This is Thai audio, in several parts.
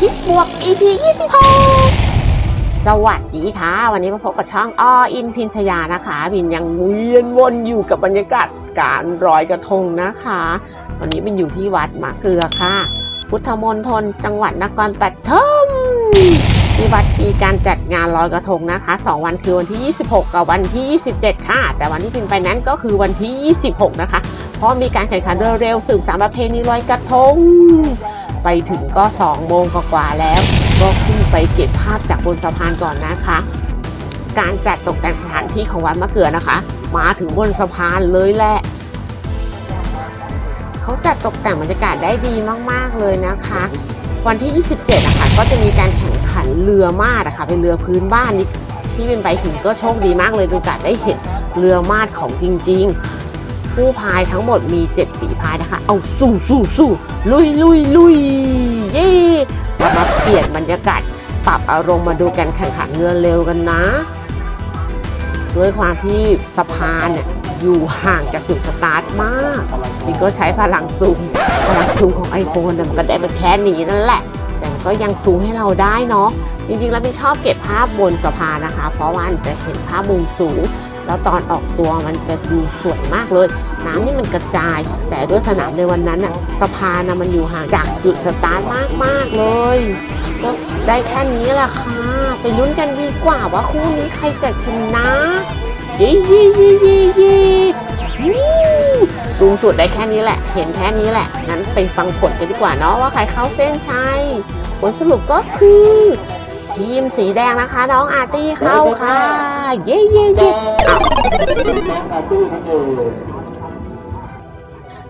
จริงๆมันคิดบวก EP 26 สวัสดีค่ะ วันนี้มาพบกับช่องอออินพินชยานะคะบินยังเวียนวนอยู่กับบรรยากาศการรอยกระทงนะคะ ตอนนี้บินอยู่ที่วัดมะเกลือค่ะ พุทธมณฑลจังหวัดนครปฐมที่วัดมีการจัดงานลอยกระทงนะคะ 2 วันคือวันที่ 26 กับวันที่ 27 ค่ะ แต่วันที่บินไปนั้นก็คือวันที่ 26 นะคะ เพราะมีการแข่งขันเร็วสืบสานประเพณีลอยกระทง ไปถึงก็2โมงกว่าแล้ว ก็ขึ้นไปเก็บภาพจากบนสะพานก่อนนะคะ การจัดตกแต่งสถานที่ของวัดมะเกลือนะคะ มาถึงบนสะพานเลยแหละเขาจัดตกแต่งบรรยากาศได้ดีมากๆเลยนะคะ วันที่ 27นะคะก็จะมีการแข่งขันเรือมาดนะคะเป็นเรือพื้นบ้านนี่ที่เป็นไปถึงก็โชคดีมากเลยมีโอกาสได้เห็นเรือมาดของจริง ๆ ผู้พายทั้งหมดมี 7 ฝีพายนะคะ เอาสู้สู้สู้ลุยลุยลุยเย่เรามาเปลี่ยนบรรยากาศปรับอารมณ์มาดูการแข่งขันเรือเร็วกันนะ ด้วยความที่สะพานเนี่ยอยู่ห่างจากจุดสตาร์ทมากนี่ก็ใช้พลังซูมพลังซูมของ iPhone เนี่ยมันก็ได้เป็นแค่นี้นั่นแหละ แต่มันก็ยังซูมให้เราได้เนาะจริงๆแล้วไม่ชอบเก็บภาพบนสะพานนะคะ เพราะว่าจะเห็นภาพมุมสูง แล้วตอนออกตัวมันจะดูสวยมากเลย น้ำนี่มันกระจาย แต่ด้วยสนามในวันนั้นน่ะสะพานนะมันอยู่ห่างจากจุดสตาร์ทมากๆเลยก็ได้แค่นี้แหละค่ะไปลุ้นกันดีกว่าว่าคู่นี้ใครจะชนะยี่ยี่ยี่ยี่ยี่สูงสุดได้แค่นี้แหละ เห็นแค่นี้แหละ งั้นไปฟังผลกันดีกว่าเนาะว่าใครเข้าเส้นชัย ผลสรุปก็คือ ทีมสีแดงนะคะ น้องอาร์ตี้เข้าค่ะ เย้เย้เย้อ้าว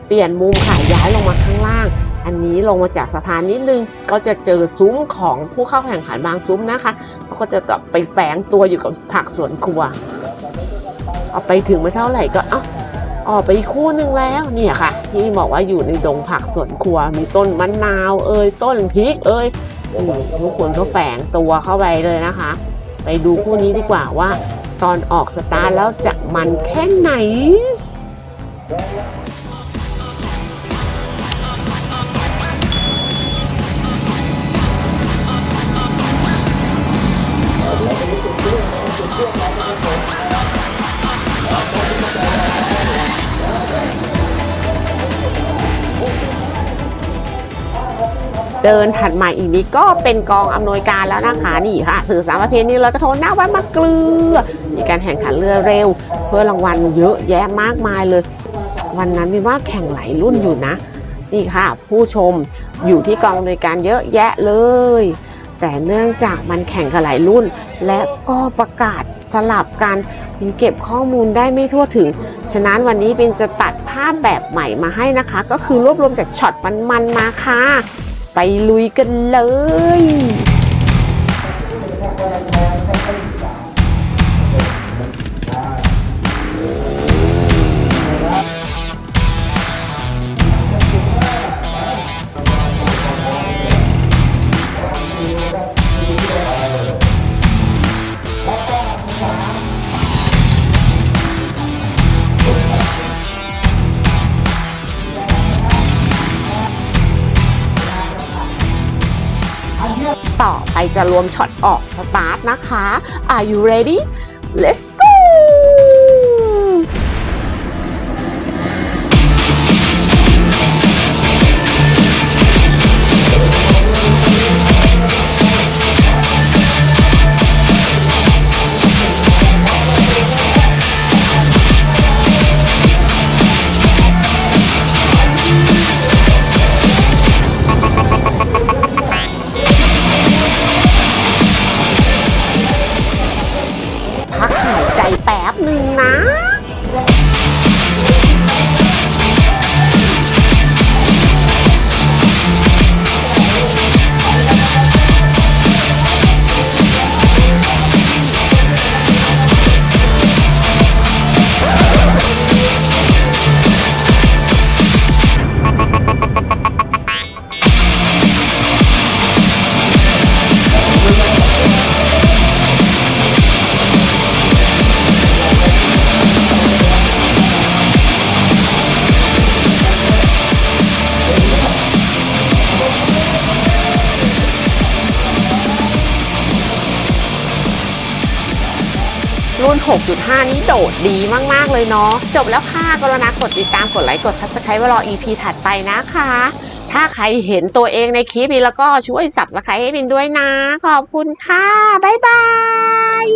เปลี่ยนมุมค่ะย้ายลงมาข้างล่าง อันนี้ลงมาจากสะพานนิดนึง ก็จะเจอซุ้มของผู้เข้าแข่งขันบางซุ้มนะคะเขาก็จะแบบไปแฝงตัวอยู่กับผักสวนครัวเอาไปถึงไม่เท่าไหร่ก็เอ้าออกไปอีกคู่หนึ่งแล้วเนี่ยค่ะ ที่บอกว่าอยู่ในดงผักสวนครัวมีต้นมะนาว เอ่ยต้นพริกเอ่ยอืม ทุกคนก็แฝงตัวเข้าไปเลยนะคะ ไปดูคู่นี้ดีกว่าว่า ตอนออกสตาร์ทแล้วจะมันแค่ไหน เดินถัดมาอีกนี้ก็เป็นกองอำนวยการแล้วนะคะนี่ค่ะสื่อสารประเพณีลอยกระทงหน้าวัดมะเกลือ มีการแข่งขันเรือเร็ว เพื่อรางวัลเยอะแยะมากมายเลย วันนั้นมีว่าแข่งหลายรุ่นอยู่นะ นี่ค่ะ ผู้ชมอยู่ที่กองอำนวยการเยอะแยะเลย แต่เนื่องจากมันแข่งกันหลายรุ่น และก็ประกาศสลับกันบินเก็บข้อมูลได้ไม่ทั่วถึง ฉะนั้นวันนี้บินจะตัดภาพแบบใหม่มาให้นะคะ ก็คือรวบรวมจากช็อตมันๆมาค่ะ ไปลุยกันเลย ต่อไปจะรวมช็อตออกสตาร์ทนะคะ Are you ready Let's go 6.5 นี้โดดดีมาก ๆ เลยเนาะ จบแล้วค่ะกรุณากดติดตามกดไลค์กดทัชสไครต์ไว้รอ EP ถัดไปนะคะ ถ้าใครเห็นตัวเองในคลิปนี้แล้วก็ช่วยสับสไครให้บินด้วยนะ ขอบคุณค่ะ บ๊ายบาย